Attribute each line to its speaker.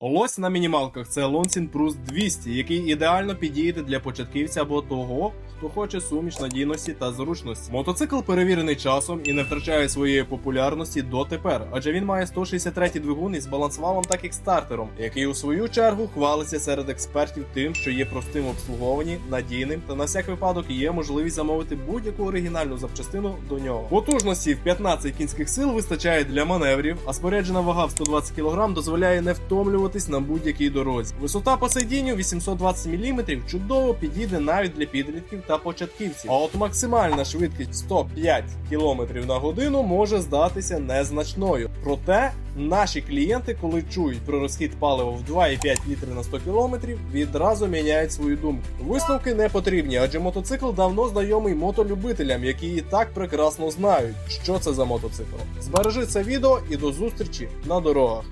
Speaker 1: Лось на мінімалках це Лонсін Прус 200, який ідеально підійде для початківця або того, хто хоче суміш надійності та зручності. Мотоцикл перевірений часом і не втрачає своєї популярності дотепер, адже він має 163 двигун із балансвалом та кікстартером, який у свою чергу хвалиться серед експертів тим, що є простим в обслуговуванні, надійним та на всяк випадок є можливість замовити будь-яку оригінальну запчастину до нього. Потужності в 15 кінських сил вистачає для маневрів, а споряджена вага в 120 кг дозволяє не втомлюватись на будь-якій дорозі. Висота по сидінню 820 мм чудово підійде навіть для підлітків та початківців. А от максимальна швидкість 105 км на годину може здатися незначною. Проте наші клієнти, коли чують про розхід палива в 2,5 літри на 100 км, відразу міняють свою думку. Висновки не потрібні, адже мотоцикл давно знайомий мотолюбителям, які і так прекрасно знають, що це за мотоцикл. Збережи це відео і до зустрічі на дорогах.